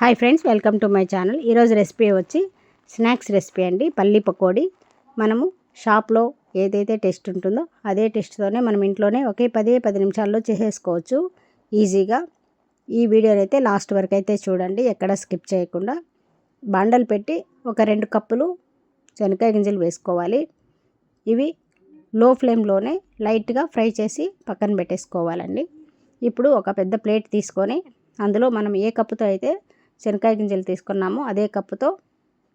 Hi friends welcome to my channel ఈరోజు recipe వచ్చి snacks recipe అండి. పల్లి పకోడీ. మనము షాప్లో ఏదైతే టెస్ట్ ఉంటుందో అదే టెస్ట్తోనే మనం ఇంట్లోనే ఒకే పదే పది నిమిషాల్లో చేసేసుకోవచ్చు. ఈజీగా ఈ వీడియోని అయితే లాస్ట్ వరకు అయితే చూడండి. ఎక్కడ స్కిప్ చేయకుండా బండలు పెట్టి ఒక రెండు కప్పులు శనగకాయ గింజలు వేసుకోవాలి. ఇవి లో ఫ్లేమ్లోనే లైట్గా ఫ్రై చేసి పక్కన పెట్టేసుకోవాలండి. ఇప్పుడు ఒక పెద్ద ప్లేట్ తీసుకొని అందులో మనం ఏ కప్పుతో అయితే శనగకాయ గింజలు తీసుకున్నాము. అదే కప్పుతో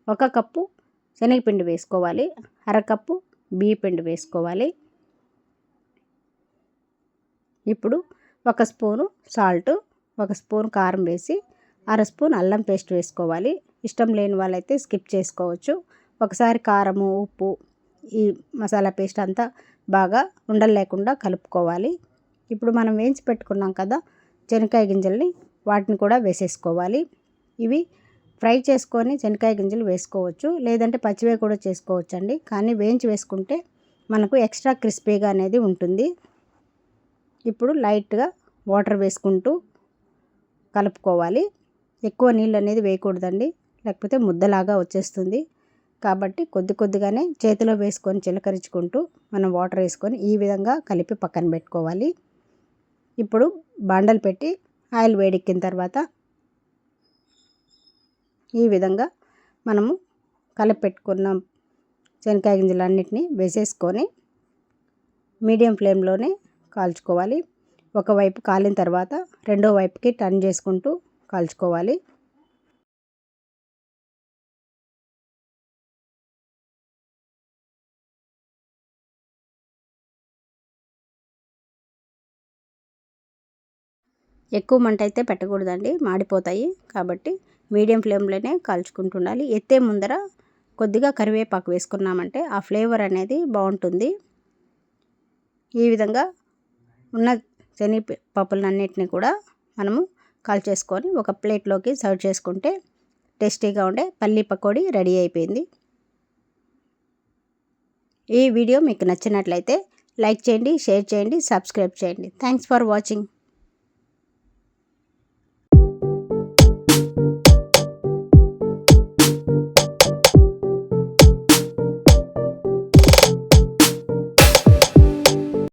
ఒక కప్పు శనగపిండి వేసుకోవాలి. అరకప్పు బియ్య పిండి వేసుకోవాలి. ఇప్పుడు ఒక స్పూను సాల్ట్ ఒక స్పూన్ కారం వేసి అర స్పూన్ అల్లం పేస్ట్ వేసుకోవాలి. ఇష్టం లేని వాళ్ళైతే స్కిప్ చేసుకోవచ్చు. ఒకసారి కారము ఉప్పు ఈ మసాలా పేస్ట్ అంతా బాగా ఉండలు లేకుండా కలుపుకోవాలి. ఇప్పుడు మనం వేయించి పెట్టుకున్నాం కదా శనగకాయ గింజల్ని వాటిని కూడా వేసేసుకోవాలి. ఇవి ఫ్రై చేసుకొని శనగకాయ గింజలు వేసుకోవచ్చు. లేదంటే పచ్చివే కూడా చేసుకోవచ్చు అండి కానీ వేయించి వేసుకుంటే మనకు ఎక్స్ట్రా క్రిస్పీగా అనేది ఉంటుంది. ఇప్పుడు లైట్గా వాటర్ వేసుకుంటూ కలుపుకోవాలి. ఎక్కువ నీళ్ళు అనేది వేయకూడదండి. లేకపోతే ముద్దలాగా వచ్చేస్తుంది. కాబట్టి కొద్ది కొద్దిగానే చేతిలో వేసుకొని చిలకరించుకుంటూ మనం వాటర్ వేసుకొని ఈ విధంగా కలిపి పక్కన పెట్టుకోవాలి. ఇప్పుడు బండలు పెట్టి ఆయిల్ వేడెక్కిన తర్వాత ఈ విధంగా మనము కలిపి పెట్టుకున్న శనగకాయ గింజలు అన్నిటినీ వేసేసుకొని మీడియం ఫ్లేమ్లోనే కాల్చుకోవాలి. ఒకవైపు కాలిన తర్వాత రెండో వైపుకి టర్న్ చేసుకుంటూ కాల్చుకోవాలి. ఎక్కువ మంట అయితే పెట్టకూడదండి మాడిపోతాయి కాబట్టి మీడియం ఫ్లేమ్లోనే కాల్చుకుంటుండాలి. ఎత్తే ముందర కొద్దిగా కరివేపాకు వేసుకున్నామంటే ఆ ఫ్లేవర్ అనేది బాగుంటుంది. ఈ విధంగా ఉన్న శనగపప్పులన్నిటిని కూడా మనము కాల్చేసుకొని ఒక ప్లేట్లోకి సర్వ్ చేసుకుంటే టేస్టీగా ఉండే పల్లి పకోడీ రెడీ అయిపోయింది. ఈ వీడియో మీకు నచ్చినట్లయితే లైక్ చేయండి షేర్ చేయండి సబ్స్క్రైబ్ చేయండి. Thanks for watching.